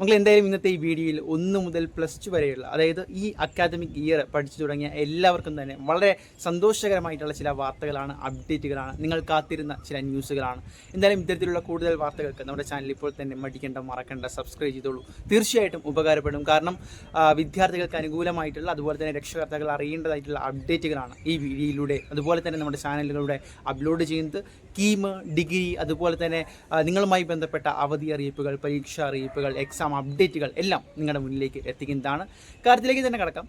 നമ്മൾ എന്തായാലും ഇന്നത്തെ ഈ വീഡിയോയിൽ ഒന്ന് മുതൽ പ്ലസ് ടു വരെയുള്ള അതായത് ഈ അക്കാദമിക് ഇയർ പഠിച്ചു തുടങ്ങിയ എല്ലാവർക്കും തന്നെ വളരെ സന്തോഷകരമായിട്ടുള്ള ചില വാർത്തകളാണ് അപ്ഡേറ്റുകളാണ് നിങ്ങൾ കാത്തിരുന്ന ചില ന്യൂസുകളാണ് എന്തായാലും ഇത്തരത്തിലുള്ള കൂടുതൽ വാർത്തകൾക്ക് നമ്മുടെ ചാനൽ ഇപ്പോൾ തന്നെ മടിക്കേണ്ട മറക്കേണ്ട സബ്സ്ക്രൈബ് ചെയ്തോളൂ. തീർച്ചയായിട്ടും ഉപകാരപ്പെടും. കാരണം വിദ്യാർത്ഥികൾക്ക് അനുകൂലമായിട്ടുള്ള അതുപോലെ തന്നെ രക്ഷകർത്താക്കൾ അറിയേണ്ടതായിട്ടുള്ള അപ്ഡേറ്റുകളാണ് ഈ വീഡിയോയിലൂടെ അതുപോലെ തന്നെ നമ്മുടെ ചാനലുകളുടെ അപ്ലോഡ് ചെയ്യുന്നത്. കീം ഡിഗ്രി അതുപോലെ തന്നെ നിങ്ങളുമായി ബന്ധപ്പെട്ട അവധി അറിയിപ്പുകൾ പരീക്ഷാ അറിയിപ്പുകൾ എക്സാം അപ്ഡേറ്റുകൾ എല്ലാം നിങ്ങളുടെ മുന്നിലേക്ക് എത്തിക്കുന്നതാണ്. കാര്യത്തിലേക്ക് തന്നെ കിടക്കാം.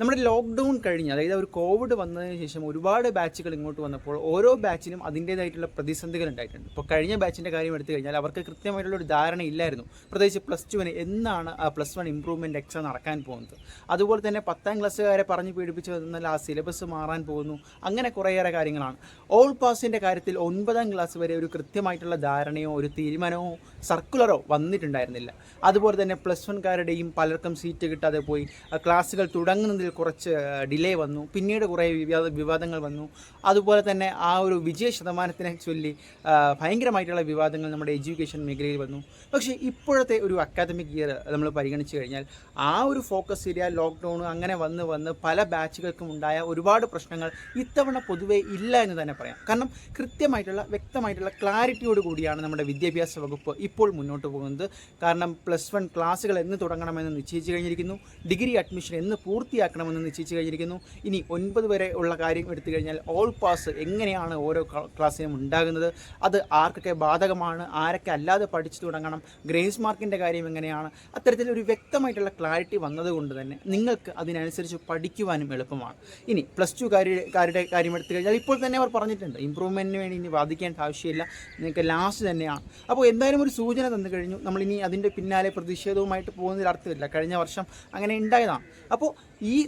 നമ്മുടെ ലോക്ക്ഡൗൺ കഴിഞ്ഞ് അതായത് ഒരു കോവിഡ് വന്നതിന് ശേഷം ഒരുപാട് ബാച്ചുകൾ ഇങ്ങോട്ട് വന്നപ്പോൾ ഓരോ ബാച്ചിനും അതിന്റേതായിട്ടുള്ള പ്രതിസന്ധികൾ ഉണ്ടായിട്ടുണ്ട്. ഇപ്പോൾ കഴിഞ്ഞ ബാച്ചിന്റെ കാര്യം എടുത്തു കഴിഞ്ഞാൽ അവർക്ക് കൃത്യമായിട്ടുള്ള ഒരു ധാരണ ഇല്ലായിരുന്നു. പ്രത്യേകിച്ച് പ്ലസ് ടുവിന് എന്നാണ് ആ പ്ലസ് വൺ ഇമ്പ്രൂവ്മെന്റ് എക്സാം നടക്കാൻ പോകുന്നത്. അതുപോലെ തന്നെ പത്താം ക്ലാസ്സുകാരെ പറഞ്ഞ് പീഡിപ്പിച്ച് വന്നാൽ ആ സിലബസ് മാറാൻ പോകുന്നു. അങ്ങനെ കുറേയേറെ കാര്യങ്ങളാണ്. ഓൾ പാസിന്റെ കാര്യത്തിൽ ഒൻപതാം ക്ലാസ് വരെ ഒരു കൃത്യമായിട്ടുള്ള ധാരണയോ ഒരു തീരുമാനമോ സർക്കുലറോ വന്നിട്ടുണ്ടായിരുന്നില്ല. അതുപോലെ തന്നെ പ്ലസ് വൺകാരുടെയും പലർക്കും സീറ്റ് കിട്ടാതെ പോയി. ക്ലാസ്സുകൾ തുടങ്ങുന്നതിൽ കുറച്ച് ഡിലേ വന്നു. പിന്നീട് കുറേ വിവാദ വിവാദങ്ങൾ വന്നു. അതുപോലെ തന്നെ ആ ഒരു വിജയ ശതമാനത്തിനെ ചൊല്ലി ഭയങ്കരമായിട്ടുള്ള വിവാദങ്ങൾ നമ്മുടെ എഡ്യൂക്കേഷൻ മേഖലയിൽ വന്നു. പക്ഷേ ഇപ്പോഴത്തെ ഒരു അക്കാദമിക് ഇയർ നമ്മൾ പരിഗണിച്ച് കഴിഞ്ഞാൽ ആ ഒരു ഫോക്കസ് ഏരിയ ലോക്ക്ഡൗൺ അങ്ങനെ വന്ന് വന്ന് പല ബാച്ചുകൾക്കും ഉണ്ടായ ഒരുപാട് പ്രശ്നങ്ങൾ ഇത്തവണ പൊതുവേ ഇല്ല എന്ന് തന്നെ പറയാം. കാരണം കൃത്യമായിട്ടുള്ള വ്യക്തമായിട്ടുള്ള ക്ലാരിറ്റിയോട് കൂടിയാണ് നമ്മുടെ വിദ്യാഭ്യാസ വകുപ്പ് ഇപ്പോൾ മുന്നോട്ട് പോകുന്നത്. കാരണം പ്ലസ് വൺ ക്ലാസ്സുകൾ എന്ന് തുടങ്ങണമെന്ന് നിശ്ചയിച്ചു കഴിഞ്ഞിരിക്കുന്നു. ഡിഗ്രി അഡ്മിഷൻ എന്ന് പൂർത്തിയാക്കണമെന്ന് നിശ്ചയിച്ചു കഴിഞ്ഞിരിക്കുന്നു. ഇനി ഒൻപത് വരെ ഉള്ള കാര്യം എടുത്തു കഴിഞ്ഞാൽ ഓൾ പാസ് എങ്ങനെയാണ് ഓരോ ക്ലാ- ക്ലാസ്സിനും ഉണ്ടാകുന്നത്? അത് ആർക്കൊക്കെ ബാധകമാണ്? ആരൊക്കെ അല്ലാതെ പഠിച്ചു തുടങ്ങണം? ഗ്രേസ് മാർക്കിന്റെ കാര്യം എങ്ങനെയാണ്? അത്തരത്തിലൊരു വ്യക്തമായിട്ടുള്ള ക്ലാരിറ്റി വന്നതുകൊണ്ട് തന്നെ നിങ്ങൾക്ക് അതിനനുസരിച്ച് പഠിക്കുവാനും എളുപ്പമാണ്. ഇനി പ്ലസ് ടു കാരുടെ കാര്യം എടുത്തു കഴിഞ്ഞാൽ ഇപ്പോൾ തന്നെ അവർ പറഞ്ഞിട്ടുണ്ട് ഇമ്പ്രൂവ്മെന്റിന് വേണ്ടി ഇനി ബാധിക്കേണ്ട ആവശ്യമില്ല. നിങ്ങൾക്ക് ലാസ്റ്റ് തന്നെയാണ്. അപ്പോൾ എന്തായാലും ഒരു സൂചന തന്നു കഴിഞ്ഞു. നമ്മളിനി അതിന്റെ പിന്നാലെ പ്രതിഷേധവുമായിട്ട് പോകുന്നതിൽ അർത്ഥമില്ല. കഴിഞ്ഞ വർഷം അങ്ങനെ ഉണ്ടായതാണ്. അപ്പോൾ ഈ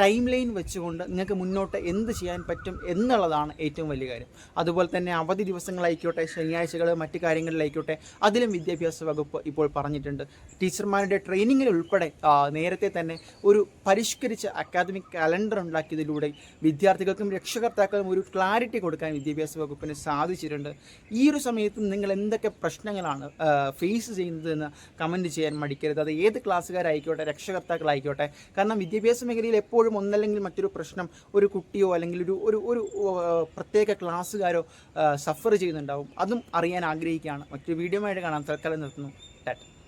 ടൈം ലൈൻ വെച്ചുകൊണ്ട് നിങ്ങൾക്ക് മുന്നോട്ട് എന്ത് ചെയ്യാൻ പറ്റും എന്നുള്ളതാണ് ഏറ്റവും വലിയ കാര്യം. അതുപോലെ തന്നെ അവധി ദിവസങ്ങളായിക്കോട്ടെ ശനിയാഴ്ചകൾ മറ്റ് കാര്യങ്ങളിലായിക്കോട്ടെ അതിലും വിദ്യാഭ്യാസ വകുപ്പ് ഇപ്പോൾ പറഞ്ഞിട്ടുണ്ട്. ടീച്ചർമാരുടെ ട്രെയിനിങ്ങിൽ ഉൾപ്പെടെ നേരത്തെ തന്നെ ഒരു പരിഷ്കരിച്ച അക്കാദമിക് കലണ്ടർ ഉണ്ടാക്കിയതിലൂടെ വിദ്യാർത്ഥികൾക്കും രക്ഷകർത്താക്കൾക്കും ഒരു ക്ലാരിറ്റി കൊടുക്കാൻ വിദ്യാഭ്യാസ വകുപ്പിന് സാധിച്ചിട്ടുണ്ട്. ഈ ഒരു സമയത്ത് നിങ്ങൾ എന്തൊക്കെ പ്രശ്നങ്ങളാണ് ഫേസ് ചെയ്യുന്നതെന്ന് കമന്റ് ചെയ്യാൻ മടിക്കരുത്. അത് ഏത് ക്ലാസ്സുകാരായിക്കോട്ടെ രക്ഷകർത്താക്കളായിക്കോട്ടെ. കാരണം വിദ്യാഭ്യാസ മേഖലയിൽ എപ്പോഴും ഒന്നല്ലെങ്കിൽ മറ്റൊരു പ്രശ്നം ഒരു കുട്ടിയോ അല്ലെങ്കിൽ ഒരു ഒരു ഒരു പ്രത്യേക ക്ലാസ്സുകാരോ സഫർ ചെയ്യുന്നുണ്ടാവും. അതും അറിയാൻ ആഗ്രഹിക്കുകയാണ്. മറ്റൊരു വീഡിയോ ആയിട്ട് കാണാൻ തൽക്കാലം നിർത്തുന്നു. ടാറ്റ.